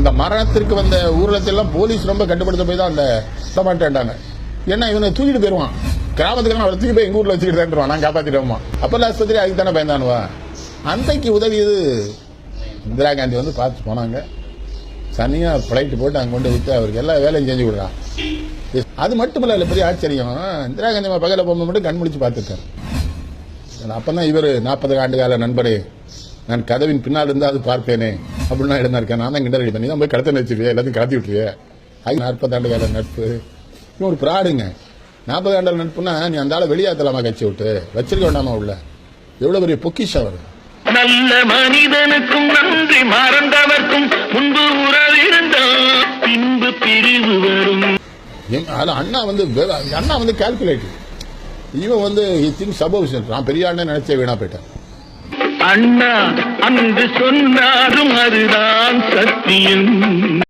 அந்த மரணத்திற்கு வந்த ஊர்வலத்தை எல்லாம் போலீஸ் ரொம்ப கட்டுப்படுத்த போய் தான் அந்த விட மாட்டேன்டாங்க ஏன்னா இவனை தூக்கிட்டு போயிருவான். கிராமத்துக்கு அவரை தூக்கி போய் எங்கள் ஊரில் வச்சுக்கிட்டு தான் நான் காப்பாத்திடுவோமா அப்போ ஆஸ்பத்திரி அதுக்கு தானே பயந்தானுவா? அன்றைக்கு உதவியது இந்திரா காந்தி வந்து பார்த்து போனாங்க. சனியாக ஃப்ளைட்டு போட்டு அங்கே கொண்டு விட்டு அவருக்கு எல்லா வேலையும் செஞ்சு விடுறான் அது மட்டும் இல்லை பெரிய ஆச்சரியம். இந்திரா காந்தி அம்மா போகும்போது மட்டும் கண் முடிச்சு பார்த்துருக்காரு. அப்பதான் இவர் நாற்பது ஆண்டு கால நண்பரே. நான் கதவின் பின்னால் இருந்தால் அது பார்ப்பேனே. அப்படின்னு நான் எழுந்திருக்கேன் நான் தான் கிண்டல் அடிப்பேன். நீ தான் போய் கடத்த வச்சிருவிய எல்லாத்தையும் கடத்தி விட்டுருவிய அது நாற்பது ஆண்டு கால நட்பு. இவன் ஒரு பிராடுங்க. நாற்பது ஆண்டு நட்புனா நீ அந்த ஆளை வெளியாத்தலாமா கட்சி விட்டு? வச்சிருக்க வேண்டாமா உள்ள? எவ்வளவு பெரிய பொக்கிஷம் அவர். நல்ல மனிதனுக்கும் நன்றி மறந்தவர்க்கும் முன்பு உறவிருந்தால் பின்பு பிரிவு வரும். அண்ணா வந்து அண்ணா வந்து கால்குலேட்டிவ் இவன் வந்து திங்க் சபோஷன் நான் பெரிய அண்ணன் நினைச்சே வீணா போயிட்டேன். அண்ணா அன்று சொன்னாரும் அதுதான் சத்தியம்.